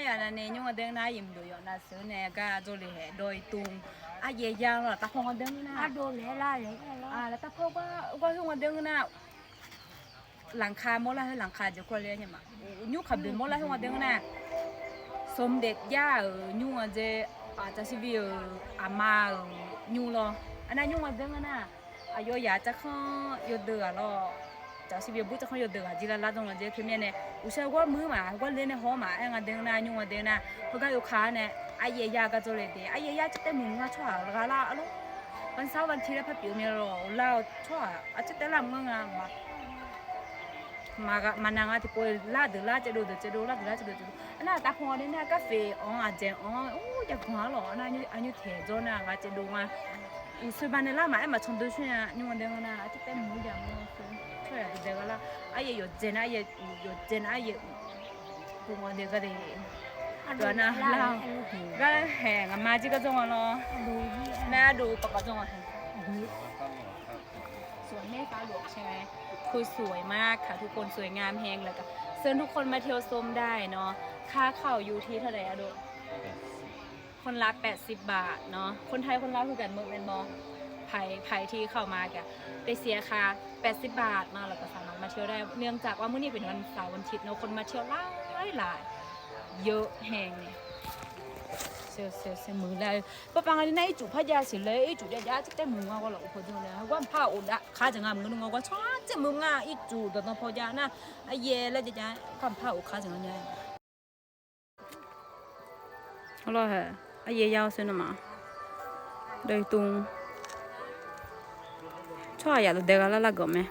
呀，那那你我等他用不着，那时候那个做的还多动，啊也养了，他放我等呢。啊，多来啦嘞。啊，那他跑过，我用我等呢。หลังคาโมละให้หลังคาจะคนเลยเนี่ยมายุขับเดินโมละให้วันเดินน้าสมเด็จย่าเออยุอาเจอาจจะสิบเอออามาเออยุรออันนั้นยุวันเดินน้าอายุอยากจะข้อยุดเดือดรอ เนี่ยเนี่ยอุชาว่ามือมาว่าเล่นในห้องมาไอ้งานเดินนะยุ่งมาเดินนะเพราก็อยู่ขาเนี่ยอ้ยาก็จะเลยเดอ้ยาจะแต่มึงอะชั่วละละอะไรวันเสาร์วันที่แล้วพัดผิวเนี่ยรอเราชั่วอาจจะแต่ละมึงอะมามากมานางอะที่ปวยลาดลาจะดูเดจะดูลาดลาจะดูจะดูอันน่ะตาพอเนี่ยกาแฟอ๋ออาเจอ๋อโอ้อยากหัวหรออันนั้นอันนี้เทจอนะกาจะดูมาอุสบานละมาไอ้มาชนดูช่วยอะนี่มันเด้งนะที่เป็นหมูอย่างมันคือช่วยอะเด็กละไอ้ 내가라 아예 요젠 아예 요젠 아예 동원 내가 돼 rồi là cái hàng mà chỉ có trong nó na đủ bạc có trong สวนแม่ฟ้าหลวงใช่ไหมคือสวยมากค่ะทุกคนสวยงามแหงเลยก็เชิญทุกคนมาเที่ยวชมได้เนาะค่าเข้าอยู่ที่เท่าไหร่อะโดคนละแปดสิบบาทเนาะคนไทยคนละคือกันเมื่อเป็นบอ ไผ่ไผ่ที่เข้ามาแกได้เสียค่า80 บาทมาแล้วก็สามารถมาเที่ยวได้ เนื่องจากว่ามื้อนี้เป็นวันเสาร์วันอาทิตย์เนาะคนมาเที่ยวหลายหลายเยอะแฮงเนี่ยเซลเซลเซลมือเลยปะปังอันนี้ไอ้จุพะยาสิเลยไอ้จุยายาจะแต่มือว่าก็หรอกพอจังเลยว่าผ้าอุดะข้าจะงามมือนึงว่าชาจะมืองาไอ้จุตอนพอยานะไอ้เย่แล้วจะจะข้ามผ้าอุข้าจะงามยัง好了嘿，阿爷要生了嘛？对东， 那个没有那个嘛那个嘛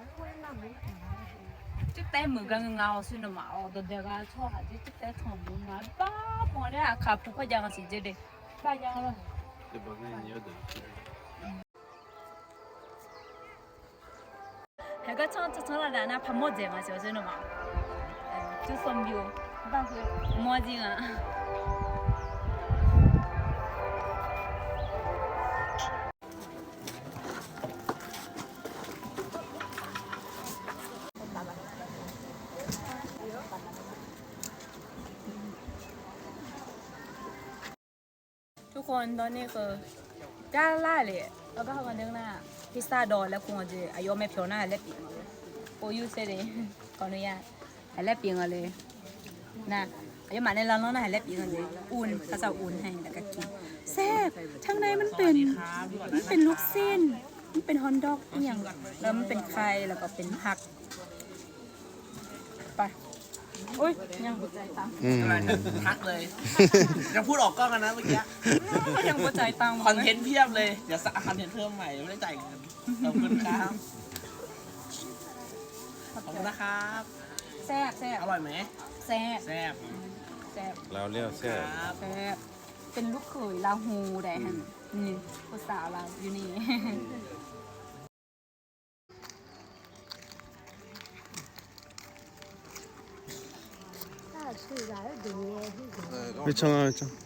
没有那没就带木个人啊我了嘛我都带个错哈就就带宠物嘛我俩卡不回家是这的大家了这不你要的那个厂子成了咱俩怕在嘛小心了嘛 จุดชมวิทุกคนตอนนี้คือจ้าล่าเลยแล้วก็เขากันเรื่องหน้าพิซซ่าดอนและคุณอาจจะอายุไม่เพียวหน้าและปีโปยูเซเลยขออนุญาต ให้แล้วปีกันเลยนะอายุมาในร้านน้องให้แล้วปีกันเลยอุ่นเขาจะอุ่นให้แล้วก็กินแซ่บข้างในมันเป็นมันเป็นลูกเส้นมันเป็นฮอนดอกอหย่างแล้วมันเป็นไข่แล้วก็เป็นผักไปโอ้ยยังหัวใจตังอืม ทักเลย ยังพูดออกกล้องกันนะเมื่อกี้ ยังหัวใจตังคอนเทนต์เพียบเลย เดี๋ยวสั่งคอนเทนต์เพิ่มใหม่ไม่ได้จ่ายเงินขอบคุณครับ ขอบคุณนะครับ แซ่บแซ่บอร่อยไหมแซ่บแซ่บแซ่บลาวเรียกแซ่บแซ่บเป็นลูกเขยลาฮูแดงนี่ผู้สาวเราอยู่นี่ไม่ช่大树来，对。괜찮ช่าง.